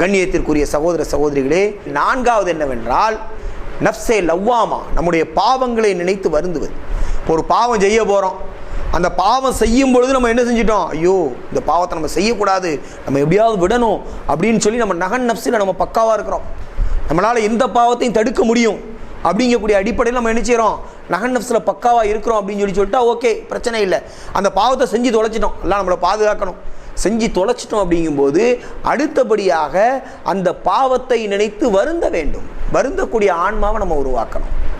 கண்ணியத்திற்குரிய சகோதர சகோதரிகளே நான்காவது என்னவென்றால் நப்சே லவ்வாமா நம்முடைய பாவங்களை நினைத்து வருந்துவது. இப்போ ஒரு பாவம் செய்ய போகிறோம் அந்த பாவம் செய்யும் பொழுது நம்ம என்ன செஞ்சிட்டோம்? ஐயோ இந்த பாவத்தை நம்ம செய்யக்கூடாது. நம்ம எப்படியாவது விடணும் அப்படின்னு சொல்லி நம்ம நகன் நப்சில் நம்ம பக்காவாக இருக்கிறோம். நம்மளால் எந்த பாவத்தையும் தடுக்க முடியும். அப்படிங்கக்கூடிய அடிப்படையில் நம்ம என்ன செய்கிறோம் நகன் நப்ஸில் பக்காவாக இருக்கிறோம் அப்படின்னு சொல்லி சொல்லிட்டா ஓகே பிரச்சனை இல்லை. அந்த பாவத்தை செஞ்சு தொலைச்சிட்டோம். எல்லாம் நம்மளை பாதுகாக்கணும். செஞ்சு தொலைச்சிட்டோம் அப்படிங்கும்போது அடுத்தபடியாக அந்த பாவத்தை நினைத்து வருந்த வேண்டும். வருந்தக்கூடிய ஆன்மாவை நம்ம உருவாக்கணும்.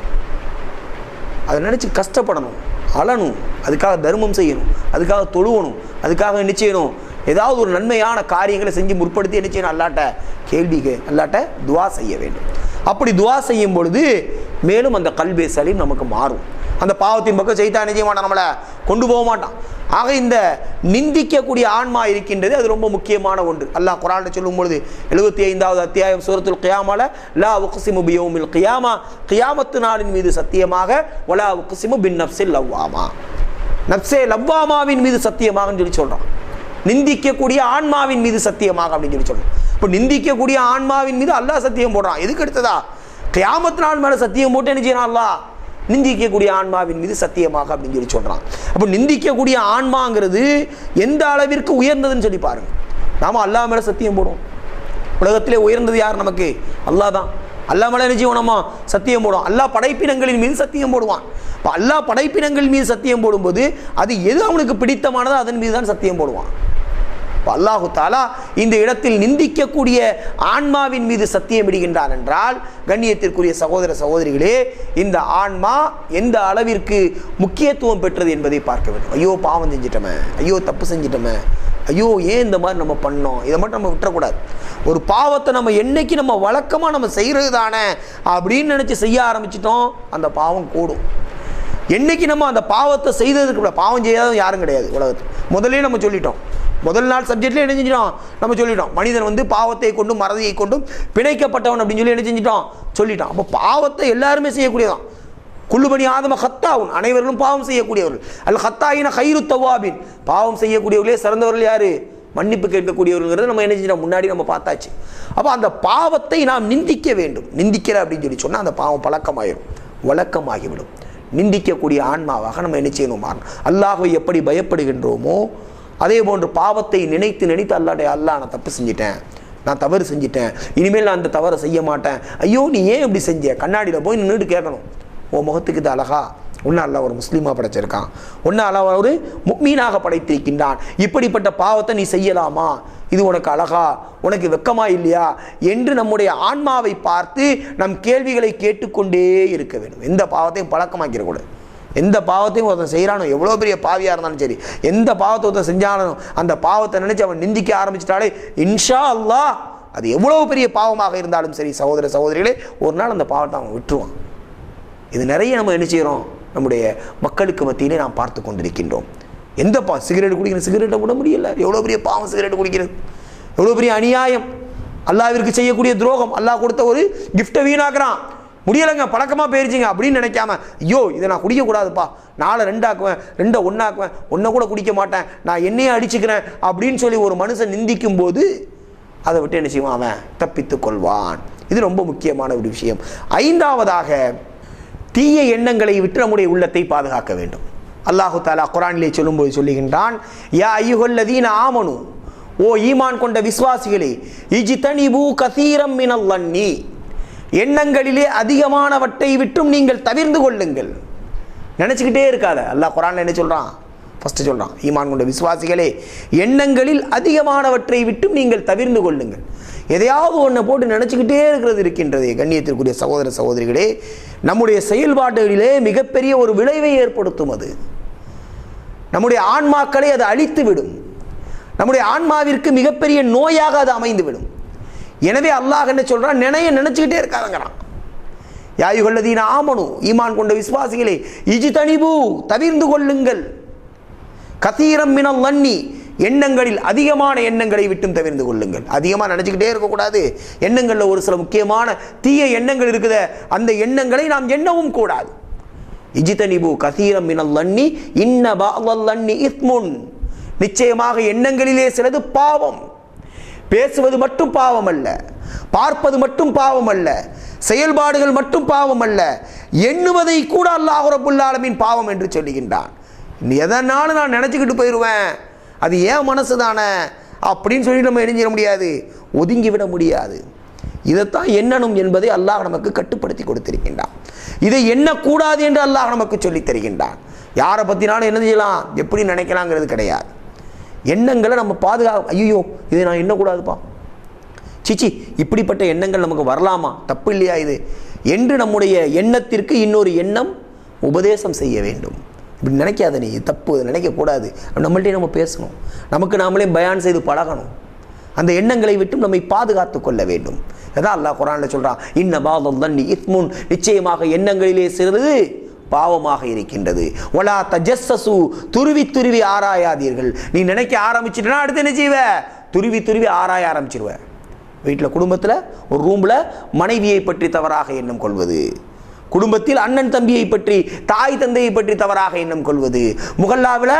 அதை நினச்சி கஷ்டப்படணும். அழணும். அதுக்காக தர்மம் செய்யணும். அதுக்காக தொழுவணும். அதுக்காக என்ன செய்யணும்? ஏதாவது ஒரு நன்மையான காரியங்களை செஞ்சு முற்படுத்தி என்ன செய்யணும்? அல்லாட்ட கேள்விக்கு அல்லாட்ட துவா செய்ய வேண்டும். அப்படி துவா செய்யும் பொழுது மேலும் அந்த கல்வி சலீம் நமக்கு மாறும். அந்த பாவத்தின் பக்கம் செய்தான் என்ன செய்ய மாட்டான் நம்மளை கொண்டு போக மாட்டான். ஆக இந்த நிந்திக்கக்கூடிய ஆன்மா இருக்கின்றது அது ரொம்ப முக்கியமான ஒன்று. அல்லாஹ் குரான் சொல்லும் பொழுது எழுபத்தி ஐந்தாவது அத்தியாயம் சூரத்துல் கியாமால லா உக்சிமு பியோமில் கியாமா கியாமத்து நாளின் மீது சத்தியமாக ஒலா உக்சிமு பின் நப்சில் லவ்வாமா. நப்சே லவ்வாமாவின் மீது சத்தியமாகன்னு சொல்லி சொல்கிறான் நிந்திக்கக்கூடிய ஆன்மாவின் மீது சத்தியமாக அப்படின்னு சொல்லி சொல்கிறான் இப்போ நிந்திக்கக்கூடிய ஆன்மாவின் மீது அல்லாஹ் சத்தியம் போடுறான். எதுக்கு எடுத்ததா? கியாமத்து நாள் மேலே சத்தியம் போட்டு என்ன செய்யறான் அல்லாஹ்? நிந்திக்கக்கூடிய ஆன்மாவின் மீது சத்தியமாக அப்படின்னு சொல்லி சொல்கிறான் அப்போ நிந்திக்கக்கூடிய ஆன்மாங்கிறது எந்த அளவிற்கு உயர்ந்ததுன்னு சொல்லி பாருங்க. நாம அல்லாஹ் மேலே சத்தியம் போடுவோம். உலகத்திலே உயர்ந்தது யார் நமக்கு? அல்லாஹ் தான். அல்லாஹ் மேலே என்ன செய்வோம் சத்தியம் போடுவோம். அல்லா படைப்பினங்களின் மீது சத்தியம் போடுவான். இப்போ அல்லாஹ் படைப்பினங்கள் மீது சத்தியம் போடும்போது அது எது அவனுக்கு பிடித்தமானதோ அதன் மீது தான் சத்தியம் போடுவான். அல்லாஹு தாலா இந்த இடத்தில் நிந்திக்கக்கூடிய ஆன்மாவின் மீது சத்தியமிடுகின்றார் என்றால் கண்ணியத்திற்குரிய சகோதர சகோதரிகளே இந்த ஆன்மா எந்த அளவிற்கு முக்கியத்துவம் பெற்றது என்பதை பார்க்க வேண்டும். ஐயோ பாவம் செஞ்சிட்டோமே ஐயோ தப்பு செஞ்சிட்டோமே ஐயோ ஏன் இந்த மாதிரி நம்ம பண்ணோம்? இதை மட்டும் நம்ம விட்டுறக்கூடாது. ஒரு பாவத்தை நம்ம என்னைக்கு நம்ம வழக்கமாக நம்ம செய்கிறது தானே அப்படின்னு நினச்சி செய்ய ஆரம்பிச்சிட்டோம் அந்த பாவம் கூடும். என்னைக்கு நம்ம அந்த பாவத்தை செய்ததுக்கு பாவம் செய்யாத யாரும் கிடையாது உலகத்தில். முதலே நம்ம சொல்லிட்டோம் முதல் நாள் சப்ஜெக்ட்ல என்ன செஞ்சிட்டோம் நம்ம சொல்லிட்டோம். மனிதன் வந்து பாவத்தை கொண்டும் மறதியை கொண்டும் பிணைக்கப்பட்டவன் அப்படின்னு சொல்லி என்ன செஞ்சிட்டோம் சொல்லிட்டோம் அப்போ பாவத்தை எல்லாருமே செய்யக்கூடியதான். குள்ளுபணி ஆதம ஹத்தாவும் அனைவர்களும் பாவம் செய்யக்கூடியவர்கள். அல்ல ஹத்தாயின ஹைரு தவாபின். பாவம் செய்யக்கூடியவர்களே சிறந்தவர்கள் யாரு? மன்னிப்பு கேட்கக்கூடியவர்கள்ங்கிறத நம்ம என்ன செஞ்சிட்டோம்? முன்னாடி நம்ம பார்த்தாச்சு. அப்போ அந்த பாவத்தை நாம் நிந்திக்க வேண்டும். நிந்திக்கிற அப்படின்னு சொல்லி சொன்னால் அந்த பாவம் பழக்கமாயிடும் வழக்கமாகிவிடும். நிந்திக்கக்கூடிய ஆன்மாவாக நம்ம என்ன செய்யணும்? மாறணும். அல்லாஹை எப்படி பயப்படுகின்றோமோ அதே போன்று பாவத்தை நினைத்து நினைத்து அல்லாடைய அல்லா நான் தப்பு செஞ்சிட்டேன். நான் தவறு செஞ்சிட்டேன். இனிமேல் நான் அந்த தவறை செய்ய மாட்டேன். ஐயோ நீ ஏன் இப்படி செஞ்ச? கண்ணாடியில் போய் நின்றுட்டு கேட்கணும். உன் முகத்துக்கு இது அழகா? ஒன்று அல்ல ஒரு முஸ்லீமாக படைச்சிருக்கான். ஒன்று அல்ல ஒரு முக்மீனாக படைத்திருக்கின்றான். இப்படிப்பட்ட பாவத்தை நீ செய்யலாமா? இது உனக்கு அழகா? உனக்கு வெக்கமா இல்லையா? என்று நம்முடைய ஆன்மாவை பார்த்து நம் கேள்விகளை கேட்டுக்கொண்டே இருக்க வேண்டும். எந்த பாவத்தையும் பழக்கமாக்கிடக்கூடாது. எந்த பாவத்தையும் ஒருத்தன் செய்கிறானோ எவ்வளோ பெரிய பாவியாக இருந்தாலும் சரி எந்த பாவத்தை ஒருத்தன் செஞ்சானோ அந்த பாவத்தை நினச்சி அவன் நிந்திக்க ஆரம்பிச்சிட்டாலே இன்ஷா அல்லாஹ் அது எவ்வளோ பெரிய பாவமாக இருந்தாலும் சரி சகோதர சகோதரிகளே ஒரு நாள் அந்த பாவத்தை அவன் விட்டுருவான். இது நிறைய நம்ம என்ன செய்கிறோம் நம்முடைய மக்களுக்கு மத்தியிலே நாம் பார்த்து கொண்டிருக்கின்றோம். எந்த பா சிகரெட் குடிக்கிற சிகரெட்டை விட முடியல. எவ்வளோ பெரிய பாவம் சிகரெட் குடிக்கிறது? எவ்வளோ பெரிய அநியாயம்? அல்லாவிற்கு செய்யக்கூடிய துரோகம். அல்லாஹ் கொடுத்த ஒரு கிஃப்ட்டை வீணாக்குறான். முடியலைங்க பழக்கமாக போயிருச்சுங்க அப்படின்னு நினைக்காம ஐயோ இதை நான் குடிக்கக்கூடாதுப்பா நாளை ரெண்டாக்குவேன் ரெண்டை ஒன்றாக்குவேன் ஒன்றை கூட குடிக்க மாட்டேன் நான் என்னையே அடிச்சுக்கிறேன் அப்படின்னு சொல்லி ஒரு மனுஷன் நிந்திக்கும் போது அதை விட்டு என்ன செய்வான் அவன்? தப்பித்து கொள்வான். இது ரொம்ப முக்கியமான ஒரு விஷயம். ஐந்தாவதாக தீய எண்ணங்களை விட்டு நம்முடைய உள்ளத்தை பாதுகாக்க வேண்டும். அல்லாஹு தாலா குரானிலே சொல்லும்போது சொல்லுகின்றான் யா ஐயுகல்லதீன ஆமனு ஓ ஈமான் கொண்ட விசுவாசிகளே இஜிதனிபு கசீரம் மினல்லன்னி எண்ணங்களிலே அதிகமானவற்றை விட்டும் நீங்கள் தவிர்ந்து கொள்ளுங்கள். நினச்சிக்கிட்டே இருக்காத. அல்லாஹ் குரான்ல என்ன சொல்கிறான் ஃபஸ்ட்டு சொல்கிறான் ஈமான் கொண்ட விசுவாசிகளே எண்ணங்களில் அதிகமானவற்றை விட்டும் நீங்கள் தவிர்ந்து கொள்ளுங்கள். எதையாவது ஒன்றை போட்டு நினச்சிக்கிட்டே இருக்கிறது இருக்கின்றது. கண்ணியத்திற்குரிய சகோதர சகோதரிகளே நம்முடைய செயல்பாடுகளிலே மிகப்பெரிய ஒரு விளைவை ஏற்படுத்தும் அது. நம்முடைய ஆன்மாக்களை அது அழித்து விடும் நம்முடைய ஆன்மாவிற்கு மிகப்பெரிய நோயாக அது அமைந்துவிடும். எனவே அல்லாஹ் என்ன சொல்கிறான் நினைய நினச்சிக்கிட்டே இருக்காதங்கிறான். யாயுகல்லதீன ஆமனு ஈமான் கொண்ட விசுவாசிகளே இஜி தனிபு தவிர்ந்து கொள்ளுங்கள். கதீரம் மினல் லன்னி எண்ணங்களில் அதிகமான எண்ணங்களை விட்டும் தவிர்ந்து கொள்ளுங்கள். அதிகமாக நினச்சிக்கிட்டே இருக்கக்கூடாது. எண்ணங்களில் ஒரு சில முக்கியமான தீய எண்ணங்கள் இருக்குத அந்த எண்ணங்களை நாம் எண்ணவும் கூடாது. இஜிதனிபு கசீரம் மினல் லன்னி இன்ன பாலல்லன்னி இத்முன் நிச்சயமாக எண்ணங்களிலே சிலது பாவம். பேசுவது மட்டும் பாவம் அல்ல பார்ப்பது மட்டும் பாவம் அல்ல செயல்பாடுகள் மட்டும் பாவம் அல்ல எண்ணுவதை கூட அல்லாஹ் ரப்புல் பாவம் என்று சொல்லுகின்றான். எதனாலும் நான் நினச்சிக்கிட்டு போயிடுவேன் அது ஏன் மனசு தானே அப்படின்னு சொல்லி நம்ம எரிஞ்சிட முடியாது ஒதுங்கி விட முடியாது. இதைத்தான் எண்ணணும் என்பதை அல்லாஹ் நமக்கு கட்டுப்படுத்தி கொடுத்திருக்கின்றான். இதை எண்ணக்கூடாது என்று அல்லாஹ் நமக்கு சொல்லித் தருகின்றான். யாரை பற்றினாலும் என்ன செய்யலாம்? எப்படி நினைக்கலாங்கிறது கிடையாது. எண்ணங்களை நம்ம பாதுகா ஐயோ இதை நான் எண்ணக்கூடாதுப்பா. சிச்சி இப்படிப்பட்ட எண்ணங்கள் நமக்கு வரலாமா? தப்பு இல்லையா இது? என்று நம்முடைய எண்ணத்திற்கு இன்னொரு எண்ணம் உபதேசம் செய்ய வேண்டும். இப்படி நினைக்காத நீ தப்பு நினைக்கக்கூடாது. நம்மள்டே நம்ம பேசணும். நமக்கு நாமளே பயான் செய்து பழகணும். அந்த எண்ணங்களை விட்டும் நம்மை பாதுகாத்து கொள்ள வேண்டும். அதான் அல்லாஹ் குரானில் சொல்கிறான் இன்ன பாதம் இத்முன் நிச்சயமாக எண்ணங்களிலே சிறிது பாவமாக இருக்கின்றது. ஒலா தஜஸ்ஸசு துருவி துருவி ஆராயாதீர்கள். நீ நினைக்க ஆரம்பிச்சிட்டனா அடுத்து என்ன செய்வ? துருவி துருவி ஆராய ஆரம்பிச்சிருவ. வீட்டில் குடும்பத்தில் ஒரு ரூமில் மனைவியை பற்றி தவறாக எண்ணம் கொள்வது. குடும்பத்தில் அண்ணன் தம்பியை பற்றி தாய் தந்தையை பற்றி தவறாக எண்ணம் கொள்வது. முகல்லாவில்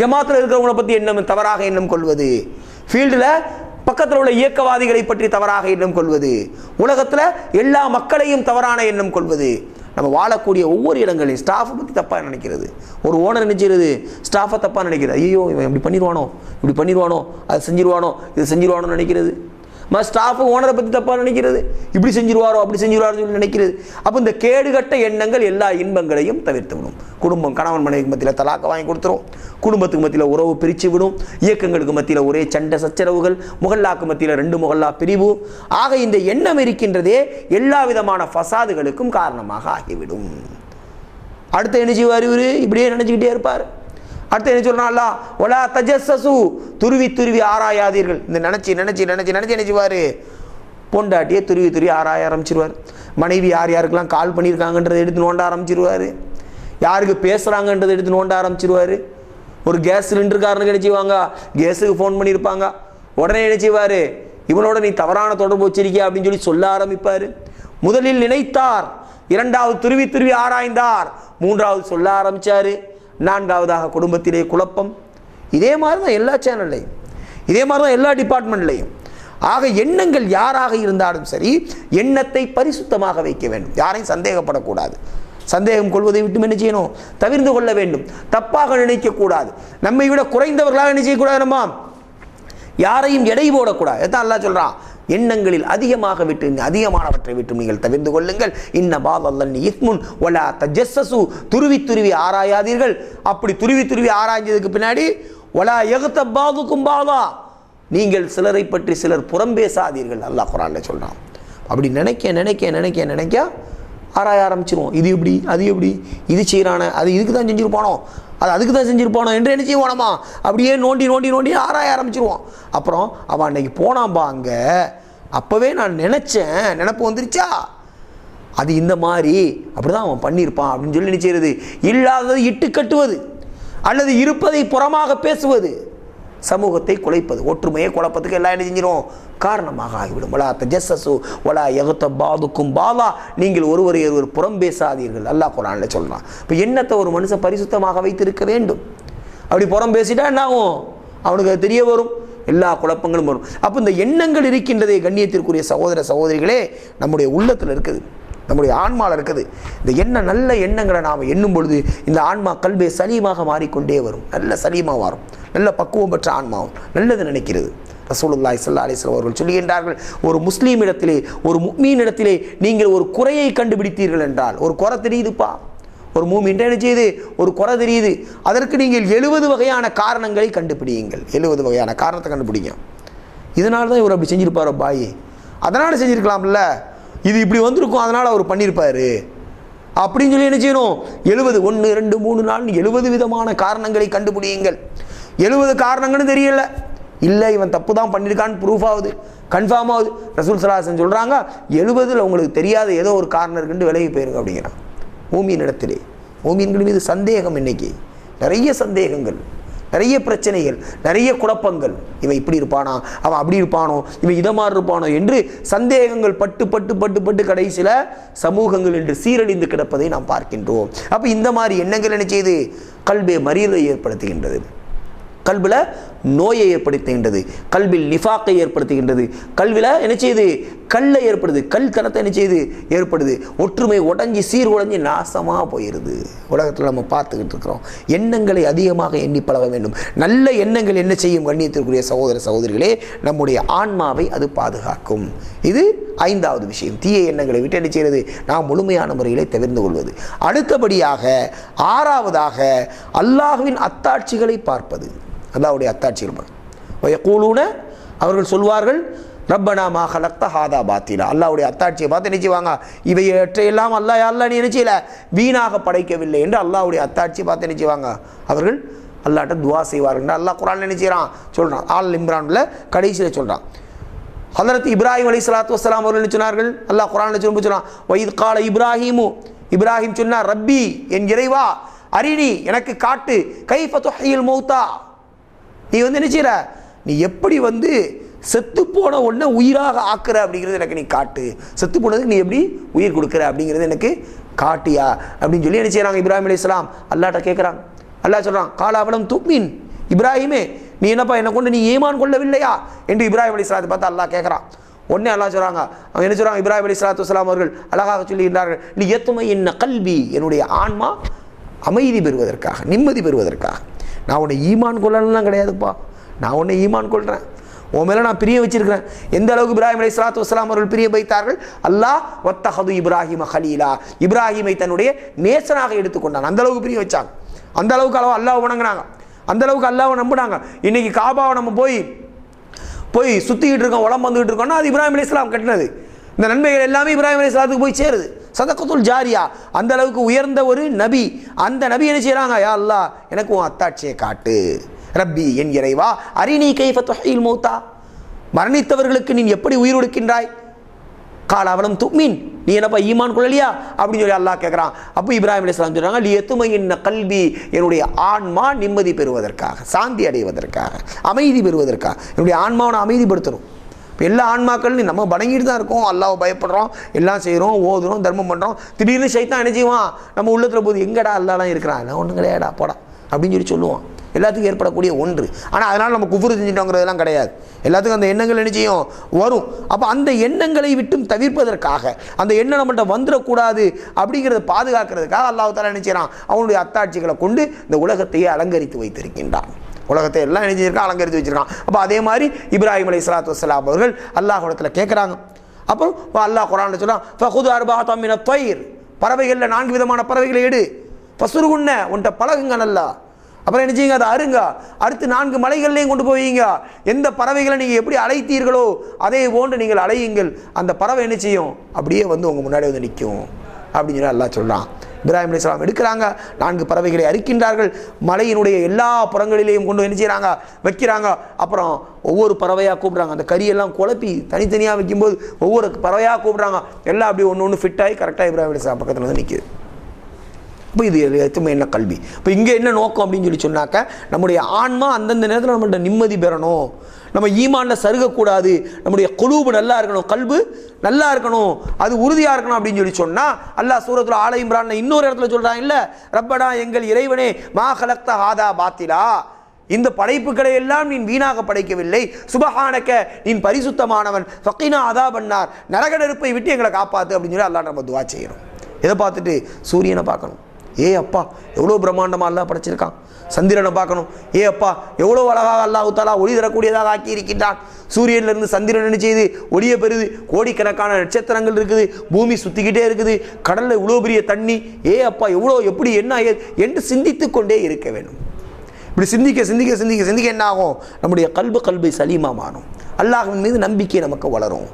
ஜமாத்தில் இருக்கிறவங்களை பற்றி எண்ணம் தவறாக எண்ணம் கொள்வது. ஃபீல்டில் பக்கத்தில் உள்ள இயக்கவாதிகளை பற்றி தவறாக எண்ணம் கொள்வது. உலகத்தில் எல்லா மக்களையும் தவறான எண்ணம் கொள்வது. நம்ம வாழக்கூடிய ஒவ்வொரு இடங்களையும் ஸ்டாஃபை பற்றி தப்பாக நினைக்கிறது? ஒரு ஓனர் நினைச்சிருது ஸ்டாஃபை தப்பாக நினைக்கிறது ஐயோ இவன் இப்படி பண்ணிடுவானோ இப்படி பண்ணிடுவானோ அதை செஞ்சிருவானோ? இது செஞ்சிருவானோன்னு நினைக்கிறது. ஸ்டாஃபு ஓனரை பற்றி தப்பாக நினைக்கிறது? இப்படி செஞ்சிருவாரோ அப்படி செஞ்சிருவாரோ சொல்லி நினைக்கிறது. அப்போ இந்த கேடுகட்ட எண்ணங்கள் எல்லா இன்பங்களையும் தவிர்த்து விடும். குடும்பம் கணவன் மனைவிக்கு மத்தியில் தலாக்க வாங்கி கொடுத்துரும். குடும்பத்துக்கு மத்தியில் உறவு பிரித்து விடும். இயக்கங்களுக்கு மத்தியில் ஒரே சண்டை சச்சரவுகள். முகல்லாக்கு மத்தியில் ரெண்டு முகல்லா பிரிவு. ஆக இந்த எண்ணம் இருக்கின்றதே எல்லா விதமான ஃபசாதுகளுக்கும் காரணமாக ஆகிவிடும். அடுத்த என்ன செய்வார் இவர்? இப்படியே நினச்சிக்கிட்டே இருப்பார். அடுத்து என்ன சொல்றான்ல ஒலா தஜஸ்ஸு துருவி துருவி ஆராயாதீர்கள். இந்த நினச்சி நினச்சி நினச்சி நினச்சி நினச்சிவார் பொண்டாட்டியே துருவி துருவி ஆராய ஆரம்பிச்சிருவார். மனைவி யார் யாருக்கெல்லாம் கால் பண்ணியிருக்காங்கன்றதை எடுத்து நோண்ட ஆரம்பிச்சிருவார். யாருக்கு பேசுகிறாங்கன்றதை எடுத்து நோண்ட ஆரம்பிச்சிருவார். ஒரு கேஸ் சிலிண்டருக்காரனுக்கு என்ன கேஸுக்கு ஃபோன் பண்ணியிருப்பாங்க. உடனே என்ன இவனோட நீ தவறான தொடர்பு வச்சிருக்கியா? அப்படின்னு சொல்லி சொல்ல ஆரம்பிப்பார். முதலில் நினைத்தார். இரண்டாவது துருவி துருவி ஆராய்ந்தார். மூன்றாவது சொல்ல ஆரம்பித்தார் நான்காவதாக குடும்பத்திலே குழப்பம். இதே மாதிரி தான் எல்லா சேனல்லையும் இதே மாதிரி தான் எல்லா டிபார்ட்மெண்ட்லையும் ஆக எண்ணங்கள் யாராக இருந்தாலும் சரி எண்ணத்தை பரிசுத்தமாக வைக்க வேண்டும். யாரையும் சந்தேகப்படக்கூடாது. சந்தேகம் கொள்வதை விட்டு என்ன செய்யணும்? தவிர்த்து கொள்ள வேண்டும். தப்பாக நினைக்கக்கூடாது. நம்மை விட குறைந்தவர்களாக என்ன செய்யக்கூடாது நம்ம? யாரையும் எடை போடக்கூடாது. எதான் அல்லாஹ் சொல்கிறான் எண்ணங்களில் அதிகமாக விட்டு அதிகமானவற்றை விட்டு நீங்கள் தவிர்த்து கொள்ளுங்கள். இன்ன பாதல்லி இஸ்முன் ஒலா தஜஸ்ஸு துருவி துருவி ஆராயாதீர்கள். அப்படி துருவி துருவி ஆராய்ஞ்சதுக்கு பின்னாடி ஒலா எகுத்த பாதுக்கும் பாதா. நீங்கள் சிலரை பற்றி சிலர் புறம் பேசாதீர்கள். அல்லாஹ் குரானில் சொல்கிறான் அப்படி நினைக்க நினைக்க நினைக்க நினைக்க ஆராய ஆரம்பிச்சிருவோம். இது எப்படி? அது எப்படி? இது செய்கிறானே அது இதுக்கு தான் செஞ்சுருப்பானோ? அது அதுக்கு தான் செஞ்சுருப்பானோ? என்று என்ன செய்வோனமா அப்படியே நோண்டி நோண்டி நோண்டி ஆராய ஆரம்பிச்சிருவோம். அப்புறம் அவன் அன்னைக்கு போனான்பா அங்கே? அப்போவே நான் நினச்சேன். நினப்பு வந்துருச்சா? அது இந்த மாதிரி அப்படிதான் அவன் பண்ணியிருப்பான் அப்படின்னு சொல்லி நினைச்சிருது இல்லாததை இட்டு கட்டுவது அல்லது இருப்பதை புறமாக பேசுவது சமூகத்தை குலைப்பது ஒற்றுமையை குழப்பத்துக்கு எல்லாம் என்ன செஞ்சிடும் காரணமாக ஆகிவிடும். வலா தஜஸ்ஸு வலா எகத்த பாதுக்கும் பாலா நீங்கள் ஒருவரை ஒருவர் புறம் பேசாதீர்கள். அல்லாஹ் குரான்ல சொல்கிறான் இப்போ எண்ணத்தை ஒரு மனுஷன் பரிசுத்தமாக வைத்திருக்க வேண்டும்? அப்படி புறம் பேசிட்டா என்ன ஆகும்? அவனுக்கு அது தெரிய வரும். எல்லா குழப்பங்களும் வரும். அப்போ இந்த எண்ணங்கள் இருக்கின்றதே கண்ணியத்திற்குரிய சகோதர சகோதரிகளே நம்முடைய உள்ளத்தில் இருக்குது. நம்முடைய ஆன்மாவில் இருக்குது. இந்த எண்ண நல்ல எண்ணங்களை நாம் எண்ணும் பொழுது இந்த ஆன்மா கல்வே சலீமாக மாறிக்கொண்டே வரும். நல்ல சலீமாக மாறும். நல்ல பக்குவம் பெற்ற ஆன்மாவும் நல்லது நினைக்கிறது. ரசூலுல்லாய் சல்லா அலிஸ்லாம் அவர்கள் சொல்லுகின்றார்கள் ஒரு முஸ்லீம் இடத்திலே ஒரு முக்மீன் இடத்திலே நீங்கள் ஒரு குறையை கண்டுபிடித்தீர்கள் என்றால் ஒரு குறை தெரியுதுப்பா? ஒரு மூமின்ட்டு என்ன செய்யுது? ஒரு குறை தெரியுது. அதற்கு நீங்கள் எழுபது வகையான காரணங்களை கண்டுபிடியுங்கள். எழுபது வகையான காரணத்தை கண்டுபிடிங்க. இதனால தான் இவர் அப்படி செஞ்சுருப்பார் பாய். அதனால் செஞ்சுருக்கலாம்ல. இது இப்படி வந்திருக்கும் அதனால் அவர் பண்ணியிருப்பார் அப்படின்னு சொல்லி என்ன செய்யணும்? எழுபது ஒன்று ரெண்டு மூணு நாலு எழுபது விதமான காரணங்களை கண்டுபிடியுங்கள். எழுபது காரணங்கள்னு தெரியல. இல்லை இவன் தப்பு தான் பண்ணியிருக்கான்னு ப்ரூஃப் ஆகுது கன்ஃபார்ம் ஆகுது. ரசூல் சலாசன் சொல்கிறாங்க எழுபதில் உங்களுக்கு தெரியாத ஏதோ ஒரு காரணம் இருக்குன்னு விலகி போயிருங்க அப்படிங்கிறான். பூமியின் இடத்திலே ஓமியன்கள் மீது சந்தேகம் இன்னைக்கு. நிறைய சந்தேகங்கள் நிறைய பிரச்சனைகள் நிறைய குழப்பங்கள். இவன் இப்படி இருப்பானா? அவன் அப்படி இருப்பானோ? இவன் இதை மாதிரி இருப்பானோ? என்று சந்தேகங்கள் பட்டு பட்டு பட்டு பட்டு கடைசியில் சமூகங்கள் என்று சீரழிந்து கிடப்பதை நாம் பார்க்கின்றோம். அப்போ இந்த மாதிரி எண்ணங்கள் என்ன செய்யுது கல்வே மறியலை ஏற்படுத்துகின்றது. கல்பில் நோயை ஏற்படுத்துகின்றது கல்வில் நிஃபாக்கை ஏற்படுத்துகின்றது. கல்வியில் என்ன செய்யுது கல்லை ஏற்படுது கல் தனத்தை என்ன செய்யுது ஏற்படுது. ஒற்றுமை உடஞ்சி சீர் உடஞ்சி நாசமாக போயிடுது உலகத்தில் நம்ம பார்த்துக்கிட்டு இருக்கிறோம். எண்ணங்களை அதிகமாக எண்ணி பழக வேண்டும். நல்ல எண்ணங்கள் என்ன செய்யும்? கண்ணியத்திற்குரிய சகோதர சகோதரிகளே நம்முடைய ஆன்மாவை அது பாதுகாக்கும். இது ஐந்தாவது விஷயம். தீய எண்ணங்களை விட்டு என்ன செய்கிறது? நாம் முழுமையான முறையிலே தவிர்ந்து கொள்வது. அடுத்தபடியாக ஆறாவதாக அல்லாஹ்வின் அத்தாட்சிகளை பார்ப்பது. அல்லாவுடைய அத்தாட்சிகள் பார்ப்பது கூலூன அவர்கள் சொல்வார்கள் ரப்பனா மா ஹலக்த ஹாதா பாத்திலா. அல்லாவுடைய அத்தாட்சியை பார்த்து நினைச்சுவாங்க செய்வாங்க? இவையற்றையெல்லாம் அல்லாஹ் அல்லா நீ என்ன வீணாக படைக்கவில்லை. என்று அல்லாவுடைய அத்தாட்சியை பார்த்து நினைச்சுவாங்க அவர்கள் அல்லாட்ட துவா செய்வார்கள். அல்லாஹ் குரான் நினைச்சிறான் சொல்கிறான் ஆல் இம்ரானில் கடைசியில் சொல்கிறான் ஹதரத் இப்ராஹிம் அலி சலாத்து வசலாம் அவர்கள் சொன்னார்கள்? அல்லாஹ் குரான் சொல்லும் சொன்னான் வயது கால இப்ராஹிமு. இப்ராஹிம் சொன்னார் ரப்பி என் இறைவா அரிணி எனக்கு காட்டு. கைஃப துஹையில் மௌத்தா. நீ வந்து என்ன செய்கிற நீ எப்படி வந்து செத்து போன உடனே உயிராக ஆக்குற அப்படிங்கிறது எனக்கு நீ காட்டு. செத்து போனதுக்கு நீ எப்படி உயிர் கொடுக்குற அப்படிங்கிறது எனக்கு காட்டியா? அப்படின்னு சொல்லி என்ன செய்கிறாங்க இப்ராஹிம் அலி இஸ்லாம் அல்லாட்ட கேட்குறாங்க அல்லாஹ் சொல்கிறான் காலாவலம் துக்மின். இப்ராஹிமே நீ என்னப்பா என்னை கொண்டு நீ ஏமான் கொள்ளவில்லையா? என்று இப்ராஹிம் அலி இஸ்லாத்தை பார்த்து அல்லா கேட்குறான் உடனே அல்லாஹ் சொல்கிறாங்க அவங்க என்ன சொல்கிறாங்க இப்ராஹிம் அலி இஸ்லாத்து வலாம் அவர்கள் அழகாக சொல்லுகின்றார்கள் நீ எத்துமை என்ன கல்வி என்னுடைய ஆன்மா அமைதி பெறுவதற்காக நிம்மதி பெறுவதற்காக. நான் உன்னை ஈமான் கொள்ளலாம் கிடையாதுப்பா. நான் உன்னை ஈமான் கொள்கிறேன் உன் மேலே நான் பிரிய வச்சிருக்கிறேன். எந்த அளவுக்கு இப்ராஹிம் அலி சலாத்து வஸ்லாம் அவர்கள் பிரிய வைத்தார்கள் அல்லாஹ் ஒத்தஹது இப்ராஹிம ஹலீலா. இப்ராஹிமை தன்னுடைய நேசனாக எடுத்துக்கொண்டான். அந்த அளவுக்கு பிரிய வச்சாங்க. அந்த அளவுக்கு அளவு அல்லாஹ் வணங்கினாங்க. அந்த அளவுக்கு அல்லாஹ் நம்பினாங்க. இன்னைக்கு காபாவை நம்ம போய் போய் சுற்றிக்கிட்டு இருக்கோம் உடம்பு வந்துக்கிட்டு இருக்கோம்னா அது இப்ராஹிம் அலி இஸ்லாம் கட்டினது. இந்த நன்மைகள் எல்லாமே இப்ராஹிம் அலி இஸ்லாத்துக்கு போய் சேருது. சதக்கத்துல் ஜாரியா அந்த அளவுக்கு உயர்ந்த ஒரு நபி. அந்த நபி என்ன செய்கிறாங்க யா அல்லாஹ் எனக்கு உன் அத்தாட்சியை காட்டு. ரப்பி என் இறைவா அரிணி கைஃப துஹீல் மௌத்தா. மரணித்தவர்களுக்கு நீ எப்படி உயிர் உடுக்கின்றாய் கால அவலம் துக்மீன். நீ என்னப்பா ஈமான் கொள்ளலியா? அப்படின்னு சொல்லி அல்லாஹ் கேட்குறான் அப்போ இப்ராஹிம் அலிஸ்லாம் சொல்கிறாங்க நீ எத்துமை என்ன கல்வி என்னுடைய ஆன்மா நிம்மதி பெறுவதற்காக சாந்தி அடைவதற்காக அமைதி பெறுவதற்காக என்னுடைய ஆன்மாவை அமைதிப்படுத்தணும். இப்போ எல்லா ஆன்மாக்கள் நம்ம படங்கிட்டு தான் இருக்கோம். அல்லாவை பயப்படுறோம் எல்லாம் செய்கிறோம் ஓதுறோம் தர்மம் பண்ணுறோம் திடீர்னு சைத்தான் நினைச்சிவான் செய்வான் நம்ம உள்ளத்தில் போது எங்கடா அல்லாலாம் இருக்கிறான்? நான் ஒன்றும் கிடையாடா போடா. அப்படின்னு சொல்லி சொல்லுவான். எல்லாத்துக்கும் ஏற்படக்கூடிய ஒன்று. ஆனால் அதனால் நம்ம குஃபுரு செஞ்சிட்டோங்கிறதெல்லாம் கிடையாது. எல்லாத்துக்கும் அந்த எண்ணங்கள் என்ன வரும். அப்போ அந்த எண்ணங்களை விட்டும் தவிர்ப்பதற்காக அந்த எண்ணம் நம்மள்கிட்ட வந்துடக்கூடாது அப்படிங்கிறத பாதுகாக்கிறதுக்காக அல்லாஹ் தாலா என்ன செய்கிறான் அவனுடைய அத்தாட்சிகளை கொண்டு இந்த உலகத்தையே அலங்கரித்து வைத்திருக்கின்றான். உலகத்தை எல்லாம் இணைஞ்சிருக்கான் அலங்கரித்து வச்சுருக்கான் அப்போ அதே மாதிரி இப்ராஹிம் அலி சலாத்து வலாம் அவர்கள் அல்லாஹிடத்தில் கேட்குறாங்க அப்புறம் அல்லாஹ் குரான் சொல்கிறான் ஃபகுது அர்பா தம்மின தொயிர் பறவைகளில் நான்கு விதமான பறவைகளை எடு. பசுருகுன்ன உன்ட்ட பழகுங்க நல்லா. அப்புறம் என்ன செய்யுங்க அதை அருங்க அடுத்து நான்கு மலைகள்லையும் கொண்டு போவீங்க. எந்த பறவைகளை நீங்கள் எப்படி அழைத்தீர்களோ அதே போன்று நீங்கள் அலையுங்கள். அந்த பறவை என்ன செய்யும்? அப்படியே வந்து உங்கள் முன்னாடி வந்து நிற்கும் அப்படின்னு சொல்லி அல்லாஹ் சொல்கிறான் இப்ராஹிம் அலிஸ்லாம் எடுக்கிறாங்க. நான்கு பறவைகளை அறுக்கின்றார்கள். மலையினுடைய எல்லா புறங்களிலேயும் கொண்டு என்ன செய்கிறாங்க வைக்கிறாங்க. அப்புறம் ஒவ்வொரு பறவையாக கூப்பிட்றாங்க. அந்த கறியெல்லாம் குழப்பி தனித்தனியாக வைக்கும்போது ஒவ்வொரு பறவையாக கூப்பிட்றாங்க. எல்லாம் அப்படி ஒன்று ஒன்று ஃபிட்டாகி கரெக்டாக இப்ராஹிம் அலிஸ்லாம் பக்கத்தில் வந்து நிற்கிது இப்போ இது எத்துமை என்ன கல்வி? இப்போ இங்கே என்ன நோக்கம் அப்படின்னு சொல்லி சொன்னாக்க நம்முடைய ஆன்மா அந்தந்த நேரத்தில் நம்மள்ட்ட நிம்மதி பெறணும். நம்ம ஈமானில் சருகக்கூடாது. நம்முடைய கொழுவு நல்லா இருக்கணும். கல்வு நல்லா இருக்கணும். அது உறுதியாக இருக்கணும் அப்படின்னு சொல்லி சொன்னால் அல்லாஹ் சூரத்தில் ஆல இம்ரான் இன்னொரு இடத்துல சொல்கிறான் இல்லை ரப்படா எங்கள் இறைவனே மா கலக்த ஹாதா பாத்திலா. இந்த படைப்புகளை எல்லாம் நீ வீணாக படைக்கவில்லை. சுபஹானக்க நீ பரிசுத்தமானவன். ஃபக்கீனா அதா பண்ணார் நரக நெருப்பை விட்டு எங்களை காப்பாற்று அப்படின்னு சொல்லி அல்லாஹ் நம்ம துவா செய்யணும். இதை பார்த்துட்டு? சூரியனை பார்க்கணும். ஏ அப்பா எவ்வளோ பிரம்மாண்டமாக அல்லா படைச்சிருக்கான்? சந்திரனை பார்க்கணும். ஏ அப்பா எவ்வளோ அழகாக அல்லாஹ் தாலா ஒளி தரக்கூடியதாக ஆக்கி இருக்கின்றான் சூரியன்லேருந்து சந்திரன் என்ன செய்யுது ஒளியை பெறுது. கோடிக்கணக்கான நட்சத்திரங்கள் இருக்குது. பூமி சுற்றிக்கிட்டே இருக்குது. கடலில் இவ்வளோ பெரிய தண்ணி. ஏ அப்பா எவ்வளோ எப்படி என்ன என்று சிந்தித்து கொண்டே இருக்க வேண்டும். இப்படி சிந்திக்க சிந்திக்க சிந்திக்க சிந்திக்க என்ன ஆகும்? நம்முடைய கல்பு கல்வி சலீமா மாறும். அல்லாஹின் மீது நம்பிக்கை நமக்கு வளரும்.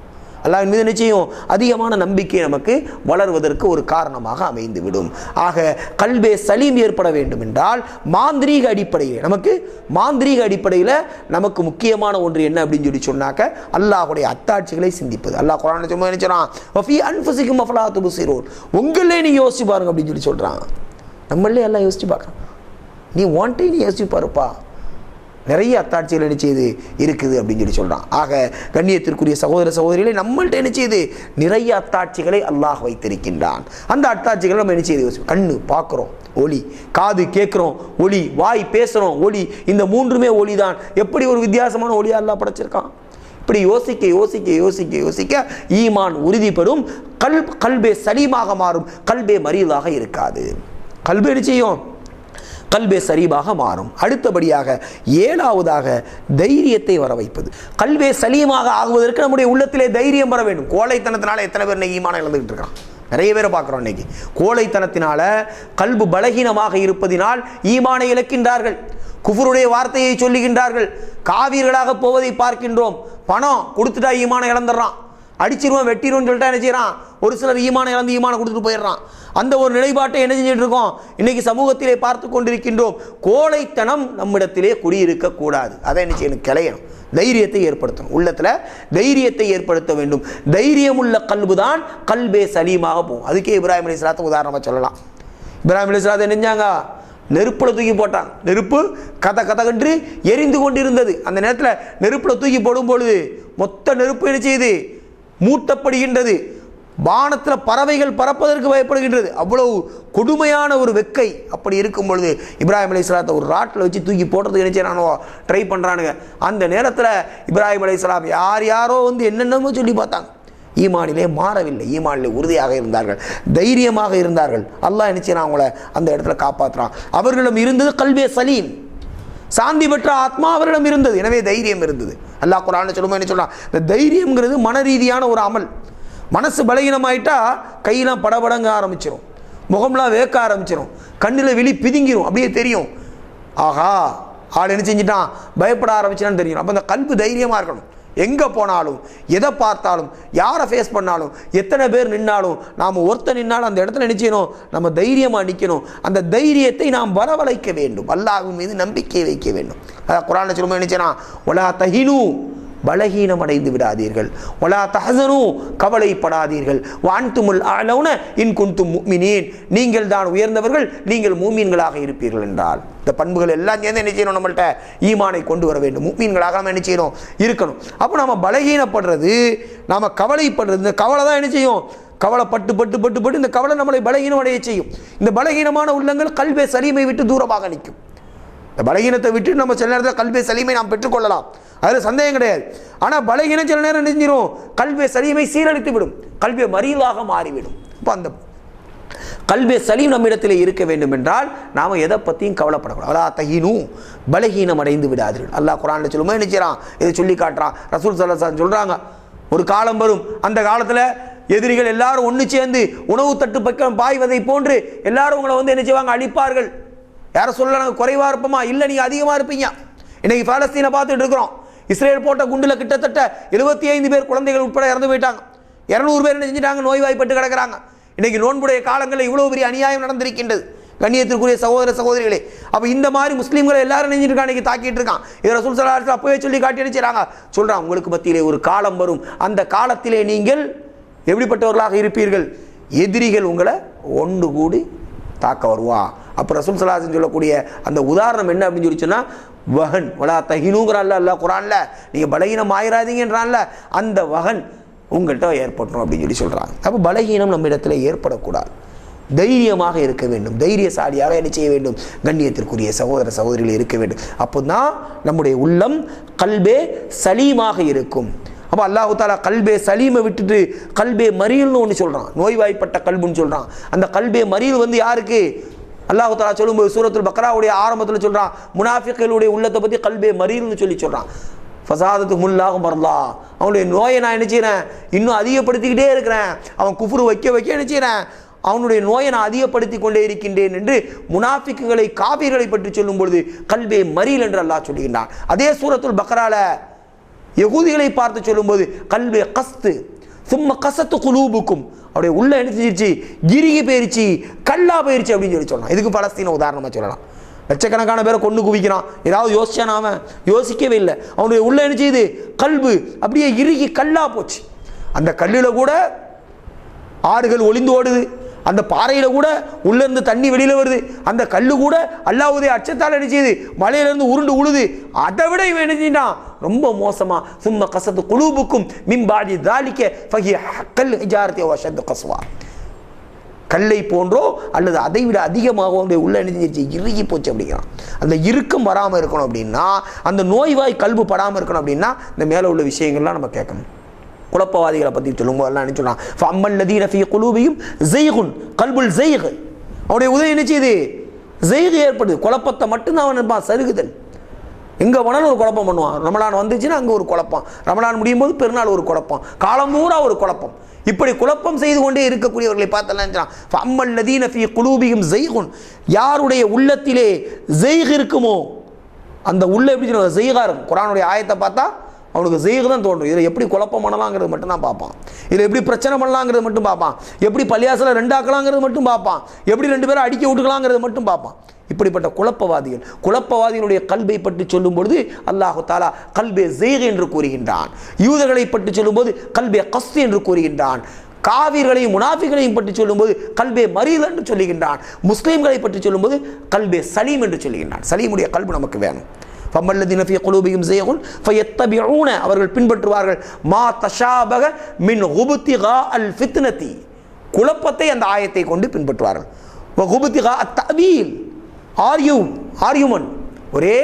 அல்லாவின் மீது நிச்சயம் அதிகமான நம்பிக்கை நமக்கு வளர்வதற்கு ஒரு காரணமாக அமைந்து விடும் ஆக கல்வே சலீம் ஏற்பட வேண்டும் என்றால் மாந்திரீக அடிப்படையில் நமக்கு மாந்திரீக அடிப்படையில் நமக்கு முக்கியமான ஒன்று என்ன அப்படின்னு சொல்லி சொன்னாக்க அல்லாஹுடைய அத்தாட்சிகளை சிந்திப்பது. அல்லாஹ் குரான் சும்மா நினைச்சான் வஃபி அஃபலா துபுசிரோன். உங்களே நீ யோசிச்சு பாருங்க அப்படின்னு சொல்லி சொல்கிறான் நம்மளே எல்லாம் யோசிச்சு பார்க்குறான் நீ ஒன்ட்டே நீ யோசிச்சு பாருப்பா. நிறைய அத்தாட்சிகள் என்ன செய்யுது இருக்குது அப்படின்னு சொல்லி சொல்கிறான் ஆக கண்ணியத்திற்குரிய சகோதர சகோதரிகளை நம்மள்ட்ட என்ன செய்யுது நிறைய அத்தாட்சிகளை அல்லாஹ் வைத்திருக்கின்றான். அந்த அத்தாட்சிகளை நம்ம என்ன செய்யுது கண்ணு பார்க்குறோம் ஒளி காது கேட்குறோம் ஒளி வாய் பேசுகிறோம் ஒளி இந்த மூன்றுமே ஒளி தான் எப்படி ஒரு வித்தியாசமான ஒளியாக எல்லாம் படைச்சிருக்கான்? இப்படி யோசிக்க யோசிக்க யோசிக்க யோசிக்க ஈமான் உறுதிப்படும் கல் கல்பே சலீமாக மாறும் கல்பே மரியதாக இருக்காது. கல்பே என்ன செய்யும்? கல்வே சலீமாக மாறும். அடுத்தபடியாக ஏழாவதாக தைரியத்தை வர வைப்பது. கல்வே சலீமாக ஆகுவதற்கு நம்முடைய உள்ளத்திலே தைரியம் வர வேண்டும். கோழைத்தனத்தினால எத்தனை பேர் நெய்யமான இழந்துகிட்டு இருக்கான் நிறைய பேரை பார்க்குறோம் இன்னைக்கு. கோழைத்தனத்தினால கல்பு பலகீனமாக இருப்பதினால் ஈமானை இழக்கின்றார்கள். குஃபருடைய வார்த்தையை சொல்லுகின்றார்கள். காவீர்களாக போவதை பார்க்கின்றோம். பணம் கொடுத்துட்டா ஈமானம் இழந்துடுறான். அடிச்சிருவோம் வெட்டிடுவோம்னு சொல்லிட்டா என்ன செய்கிறான் ஒரு சிலர் ஈமானை இழந்து ஈமானை கொடுத்துட்டு போயிடுறான். அந்த ஒரு நிலைப்பாட்டை என்ன செஞ்சுட்டு இருக்கோம் இன்னைக்கு சமூகத்திலே பார்த்து கொண்டிருக்கின்றோம். கோழைத்தனம் நம்மிடத்திலே குடியிருக்க கூடாது. அதை என்ன செய்யணும்? கிளையணும். தைரியத்தை ஏற்படுத்தணும். உள்ளத்தில் தைரியத்தை ஏற்படுத்த வேண்டும். தைரியம் உள்ள கல்பு தான் கல்பே சலீமாக போகும். அதுக்கே இப்ராஹிம் அலி உதாரணமாக சொல்லலாம். இப்ராஹிம் அலி இஸ்லாத்தை நெஞ்சாங்க நெருப்பில் தூக்கி போட்டாங்க. நெருப்பு கதை கதகன்று எரிந்து கொண்டிருந்தது. அந்த நேரத்தில் நெருப்பில் தூக்கி போடும் பொழுது மொத்த நெருப்பு என்ன செய்யுது? மூட்டப்படுகின்றது. வானத்தில் பறவைகள் பறப்பதற்கு பயப்படுகின்றது. அவ்வளவு கொடுமையான ஒரு வெக்கை அப்படி இருக்கும் பொழுது இப்ராஹிம் அலி இஸ்லாத்தை ஒரு ராட்டில் வச்சு தூக்கி போடுறதுக்கு என்ன நானோ ட்ரை பண்ணுறானுங்க அந்த நேரத்தில் இப்ராஹிம் அலி இஸ்லாம் யார் யாரோ வந்து என்னென்னமோ சொல்லி பார்த்தாங்க. ஈமானிலே மாறவில்லை. ஈமானிலே உறுதியாக இருந்தார்கள். தைரியமாக இருந்தார்கள். அல்லாஹ் என்ன அவங்கள அந்த இடத்துல காப்பாற்றுறான் அவர்களிடம் இருந்தது கல்வே சலீம். சாந்தி பெற்ற ஆத்மா அவரிடம் இருந்தது. எனவே தைரியம் இருந்தது. அல்லாஹ் குரான் சொல்லுமா என்ன சொல்றான்? இந்த தைரியம்ங்கிறது மன ரீதியான ஒரு அமல். மனசு பலகீனமாயிட்டா கையெல்லாம் படபடங்க ஆரம்பிச்சிடும் முகம்லாம் வேக்க ஆரம்பிச்சிடும் கண்ணில் விழி பிதுங்கிரும். அப்படியே தெரியும். ஆஹா ஆள் என்ன செஞ்சிட்டான்? பயப்பட ஆரம்பிச்சான்னு தெரியும். அப்போ அந்த கல்வி தைரியமாக இருக்கணும். எங்கே போனாலும் எதை பார்த்தாலும் யாரை ஃபேஸ் பண்ணாலும் எத்தனை பேர் நின்னாலும் நாம் ஒருத்தர் நின்னாலும் அந்த இடத்துல நினச்சிக்கணும் நம்ம தைரியமாக நிற்கணும் அந்த தைரியத்தை நாம் வரவழைக்க வேண்டும். அல்லாஹ் மீது நம்பிக்கை வைக்க வேண்டும். அதான் குரான் சொல்லும்போது நினைச்சனா ஒலா தஹினு பலகீனம் அடைந்து விடாதீர்கள். ஒலா தஹசனு கவலைப்படாதீர்கள். வான்துமுல் ஆலவுன இன் குன்தும் முக்மினீன். நீங்கள் தான் உயர்ந்தவர்கள் நீங்கள் மூமீன்களாக இருப்பீர்கள் என்றால். இந்த பண்புகள் எல்லாம் சேர்ந்து என்ன செய்யணும் நம்மள்ட்ட? ஈமானை கொண்டு வர வேண்டும். முக்மீன்களாக நம்ம என்ன செய்யணும்? இருக்கணும். அப்போ நம்ம பலகீனப்படுறது நாம் கவலைப்படுறது இந்த கவலை தான் என்ன செய்யும்? கவலை பட்டு பட்டு பட்டு பட்டு இந்த கவலை நம்மளை பலகீனம் அடைய செய்யும். இந்த பலகீனமான உள்ளங்கள் கல்வே சலீமை விட்டு தூரமாக நிற்கும். இந்த பலகீனத்தை விட்டு நம்ம சில நேரத்தில் கல்வி சலீமை நாம் பெற்றுக்கொள்ளலாம். அதில் சந்தேகம் கிடையாது. ஆனால் பலகீனம் சில நேரம் நெஞ்சிரும். கல்வி சலீமை சீரழித்து விடும் கல்வி மறிவாக மாறிவிடும். இப்போ அந்த கல்வி சலீம் நம்மிடத்தில் இருக்க வேண்டும் என்றால் நாம் எதை பற்றியும் கவலைப்படக்கூடாது. அல்லா தகினும் பலகீனம் அடைந்து விடாதீர்கள். அல்லாஹ் குரானில் சொல்லுவோம் என்ன செய்கிறான் இதை சொல்லி காட்டுறான். ரசூல் சல்லாசான் சொல்கிறாங்க ஒரு காலம் வரும். அந்த காலத்தில் எதிரிகள் எல்லாரும் ஒன்று சேர்ந்து உணவு தட்டு பக்கம் பாய்வதை போன்று எல்லாரும் உங்களை வந்து என்ன செய்வாங்க? அழிப்பார்கள். யாரை சொல்ல நாங்கள் குறைவாக இருப்போமா? இல்லை நீங்கள் அதிகமாக இருப்பீங்க. இன்னைக்கு பாலஸ்தீனை பார்த்துட்டு இருக்கிறோம். இஸ்ரேல் போட்ட குண்டில் கிட்டத்தட்ட எழுபத்தி ஐந்து பேர் குழந்தைகள் உட்பட இறந்து போயிட்டாங்க. இரநூறு பேர் என்ன செஞ்சிட்டாங்க? நோய்வாய்ப்பட்டு கிடக்குறாங்க. இன்றைக்கி நோன்புடைய காலங்களில் இவ்வளோ பெரிய அநியாயம் நடந்திருக்கின்றது. கண்ணியத்திற்குரிய சகோதர சகோதரிகளே அப்போ இந்த மாதிரி முஸ்லீம்களை எல்லாரும் நெஞ்சிருக்கான் இன்னைக்கு தாக்கிட்டு இருக்கான். இதை ரசூல் சலாஹ் சொல்லி காட்டி அடிச்சிடறாங்க சொல்கிறான் உங்களுக்கு மத்தியிலே ஒரு காலம் வரும். அந்த காலத்திலே நீங்கள் எப்படிப்பட்டவர்களாக இருப்பீர்கள்? எதிரிகள் உங்களை ஒன்று கூடி தாக்க வருவா. அப்போ ரசூல் சலாஹன் சொல்லக்கூடிய அந்த உதாரணம் என்ன அப்படின்னு சொல்லி சொன்னா வகன் வலா தஹினுங்கிறான்ல அல்ல குரான்ல நீங்கள் பலகீனம் ஆயிராதீங்கன்றான்ல அந்த வகன் உங்கள்கிட்ட ஏற்பட்டணும் அப்படின்னு சொல்லி சொல்கிறாங்க அப்போ பலகீனம் நம்ம இடத்துல ஏற்படக்கூடாது. தைரியமாக இருக்க வேண்டும். தைரியசாலியாக என்ன செய்ய வேண்டும்? கண்ணியத்திற்குரிய சகோதர சகோதரிகள் இருக்க வேண்டும். அப்போ தான் நம்முடைய உள்ளம் கல்பே சலீமாக இருக்கும். அப்போ அல்லாஹு தாலா கல்பே சலீமை விட்டுட்டு கல்பே மறியல்னு ஒன்று சொல்கிறான் நோய்வாய்ப்பட்ட கல்புன்னு சொல்கிறான் அந்த கல்பே மறியல் வந்து யாருக்கு? அல்லாஹு தாலா சொல்லும்போது சூரத்துல் பக்ராவுடைய ஆரம்பத்தில் சொல்கிறான் முனாஃபிக்களுடைய உள்ளத்தை பற்றி கல்பே மறியல்னு சொல்லி சொல்கிறான் ஃபசாதத்து முல்லாகும் மறந்தா அவனுடைய நோயை நான் நினைச்சிக்கிறேன் இன்னும் அதிகப்படுத்திக்கிட்டே இருக்கிறேன். அவன் குஃபுரு வைக்க வைக்க நினச்சிக்கிறேன் அவனுடைய நோயை நான் அதிகப்படுத்தி கொண்டே இருக்கின்றேன் என்று முனாஃபிக்குகளை காவிர்களை பற்றி சொல்லும் பொழுது கல்வே மறியல் என்று அல்லாஹ் சொல்லுகின்றான். அதே சூரத்துல் பக்ரால யகுதிகளை பார்த்து சொல்லும்போது கல்வே கஸ்து சும்மா கசத்து குலூபுக்கும் அப்படியே உள்ள என்ன செஞ்சிருச்சு கிரிகி போயிருச்சு கல்லா போயிருச்சு அப்படின்னு சொல்லி சொல்லலாம். இதுக்கு பலஸ்தீன உதாரணமாக சொல்லலாம். லட்சக்கணக்கான பேரை கொண்டு குவிக்கிறான். ஏதாவது யோசிச்சான் அவன் யோசிக்கவே இல்லை. அவனுடைய உள்ள என்ன செய்யுது கல்வு அப்படியே இறுகி கல்லா போச்சு. அந்த கல்லில் கூட ஆறுகள் ஒளிந்து ஓடுது. அந்த பாறையில் கூட உள்ளேருந்து தண்ணி வெளியில் வருது. அந்த கல் கூட அல்லாவுடைய அச்சத்தால் அடிச்சது மலையிலேருந்து உருண்டு உழுது. அதை விட இவன் என்ன ரொம்ப மோசமாக சும்ம கசத்து குழுவுக்கும் மிம்பாடி தாலிக்க ஃபகிய கல் ஹிஜாரத்தை வசத்து கசுவா கல்லை போன்றோ அல்லது அதை விட அதிகமாக அவனுடைய உள்ள நினைஞ்சிருச்சு இறுகி போச்சு அப்படிங்கிறான். அந்த இறுக்கம் வராமல் இருக்கணும் அப்படின்னா அந்த நோய்வாய் கல்பு படாமல் இருக்கணும் அப்படின்னா இந்த மேலே உள்ள விஷயங்கள்லாம் நம்ம கேட்கணும். குழப்பவாதிகளை பற்றி சொல்லும்போதெல்லாம் என்ன சொல்றான் ஃபம்மல் லதீன ஃபீ குலூபியும் ஜெய்குன் கல்புல் ஜெய்க் அவனுடைய உதவி என்ன செய்யுது? ஜெய்க் ஏற்படுது. குழப்பத்தை மட்டும்தான் அவன் இருப்பான் சருகுதல். எங்கே போனாலும் ஒரு குழப்பம் பண்ணுவான். ரமலான் வந்துச்சுன்னா அங்கே ஒரு குழப்பம். ரமலான் முடியும் போது பெருநாள் ஒரு குழப்பம். காலம்பூரா ஒரு குழப்பம். இப்படி குழப்பம் செய்து கொண்டே இருக்கக்கூடியவர்களை பார்த்தலாம் அம்மல் நதீன ஃபி குலூபியும் ஜெய்குன் யாருடைய உள்ளத்திலே ஜெய்க் இருக்குமோ அந்த உள்ள எப்படி சொல்லுவாங்க ஜெய்கா இருக்கும். குரானுடைய ஆயத்தை பார்த்தா அவனுக்கு ஜெய்க் தான் தோன்றும். இதில் எப்படி குழப்பம் பண்ணலாங்கிறது மட்டும் தான் பார்ப்பான். இதில் எப்படி பிரச்சனை பண்ணலாங்கிறது மட்டும் பார்ப்பான். எப்படி பள்ளியாசில் ரெண்டாக்கலாங்கிறது மட்டும் பார்ப்பான். எப்படி ரெண்டு பேரும் அடிக்க விட்டுக்கலாங்கிறது மட்டும் பார்ப்பான். இப்படிப்பட்ட குழப்பவாதிகள் குழப்பவாதிகளுடைய கல்வை பற்றி சொல்லும் பொழுது அல்லாஹு தாலா கல்பே ஜெய்க் என்று கூறுகின்றான். யூதர்களை பற்றி சொல்லும்போது கல்பே கஸ்து என்று கூறுகின்றான். காவிர்களையும் முனாஃபிகளையும் பற்றி சொல்லும்போது கல்பே மரியல் என்று சொல்லுகின்றான். முஸ்லீம்களை பற்றி சொல்லும்போது கல்பே சலீம் என்று சொல்லுகின்றான். சலீமுடைய கல்பு நமக்கு வேணும். ஃபம்மல்லதீன ஃபீ குலூபிஹிம் ஸைகுன் ஃபயத்தபிஊன அவர்கள் பின்பற்றுவார்கள். மா தஷாபக மின் ஹுபுத்திகா அல் ஃபித்னதி குழப்பத்தை அந்த ஆயத்தை கொண்டு பின்பற்றுவார்கள். வ ஹுபுத்திகா அத் தவீல் ஆர்யூ ஆரியுமன் ஒரே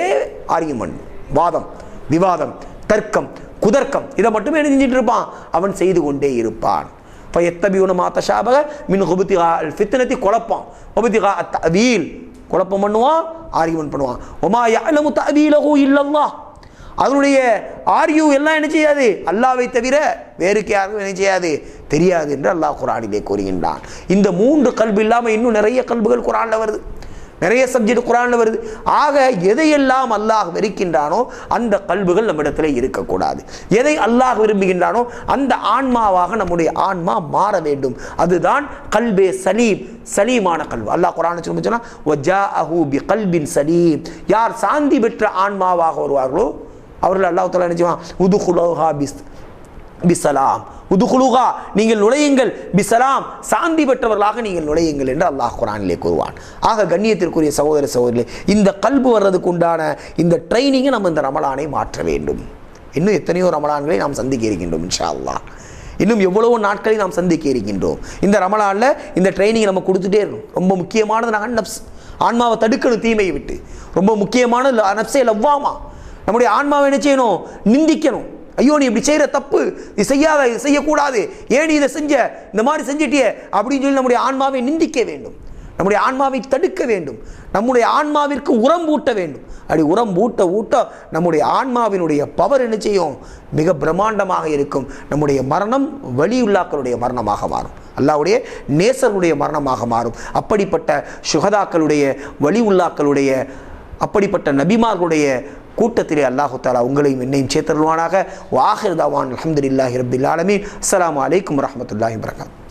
ஆரியுமன் வாதம் விவாதம் தர்க்கம் குதர்க்கம். இதை மட்டுமே என்ன செஞ்சுட்டு இருப்பான்? அவன் செய்து கொண்டே இருப்பான். இப்போ மா தஷாபக மின் ஹுபுத்திகா அல் ஃபித்னதி குழப்பம். ஹுபுத்திகா அத் தவீல் குழப்பம் பண்ணுவான் ஆர்கியூமெண்ட் பண்ணுவான். ஒமா யாலமு தவீலஹு இல்லல்லா அதனுடைய ஆர்கியூ எல்லாம் என்ன செய்யாது? அல்லாவை தவிர வேறுக்கு யாருக்கும் என்ன செய்யாது? தெரியாது என்று அல்லாஹ் குரானிலே கூறுகின்றான். இந்த மூன்று கல்வி இல்லாமல் இன்னும் நிறைய கல்புகள் குரானில் வருது. நிறைய சப்ஜெக்ட் குரான் வருது. ஆக எதையெல்லாம் அல்லாஹ் வெறுக்கின்றானோ அந்த கல்புகள் நம்மிடத்தில் இருக்கக்கூடாது. எதை அல்லாஹ் விரும்புகின்றானோ அந்த ஆன்மாவாக நம்முடைய ஆன்மா மாற வேண்டும். அதுதான் கல்பே சலீம் சலீமான கல்வி அல்லாஹ் குரான் சொல்லி சொன்னா கல்பின் சலீம். யார் சாந்தி பெற்ற ஆன்மாவாக வருவார்களோ அவர்கள் அல்லாஹ் தலா நினைச்சுவான் உதுகுலோஹா பிஸ் பிசலாம். உதுகுலுகா நீங்கள் நுழையுங்கள். பிசலாம் சாந்தி பெற்றவர்களாக நீங்கள் நுழையுங்கள் என்று அல்லாஹ் குரானிலே கூறுவான். ஆக கண்ணியத்திற்குரிய சகோதர சகோதரிகளே இந்த கல்பு வர்றதுக்கு உண்டான இந்த ட்ரைனிங்கை நம்ம இந்த ரமலானை மாற்ற வேண்டும். இன்னும் எத்தனையோ ரமலான்களை நாம் சந்திக்க இருக்கின்றோம் இன்ஷா அல்லாஹ் இன்னும் எவ்வளவோ நாட்களை நாம் சந்திக்க இருக்கின்றோம். இந்த ரமலானில் இந்த ட்ரைனிங் நம்ம கொடுத்துட்டே இருக்கணும். ரொம்ப முக்கியமானது நாங்கள் நப்ஸ். ஆன்மாவை தடுக்கணும் தீமையை விட்டு. ரொம்ப முக்கியமானது நப்சே லவ்வாமா. நம்முடைய ஆன்மாவை என்ன செய்யணும்? நிந்திக்கணும். ஐயோ நீ இப்படி செய்கிற தப்பு இது செய்யாத இது செய்யக்கூடாது. ஏன் நீ இதை செஞ்ச? இந்த மாதிரி செஞ்சிட்டியே அப்படின்னு சொல்லி நம்முடைய ஆன்மாவை நிந்திக்க வேண்டும். நம்முடைய ஆன்மாவை தடுக்க வேண்டும். நம்முடைய ஆன்மாவிற்கு உரம் ஊட்ட வேண்டும். அப்படி உரம் ஊட்ட ஊட்ட நம்முடைய ஆன்மாவினுடைய பவர் என்ன செய்யும்? மிக பிரம்மாண்டமாக இருக்கும். நம்முடைய மரணம் வழியுள்ளாக்களுடைய மரணமாக மாறும். அல்லாவுடைய நேசருடைய மரணமாக மாறும். அப்படிப்பட்ட சுகதாக்களுடைய வலி உள்ளாக்களுடைய அப்படிப்பட்ட நபிமார்களுடைய கூட்டத்திலே அல்லாஹு தாலா உங்களையும் என்னையும் சேர்த்தருவானாக வாஹிர் தாவான் அலமதுல்லாஹி ரபில் ஆலமீன். அஸ்லாம் வலைக்கம் வரமத்துல்லாஹி வரகாத்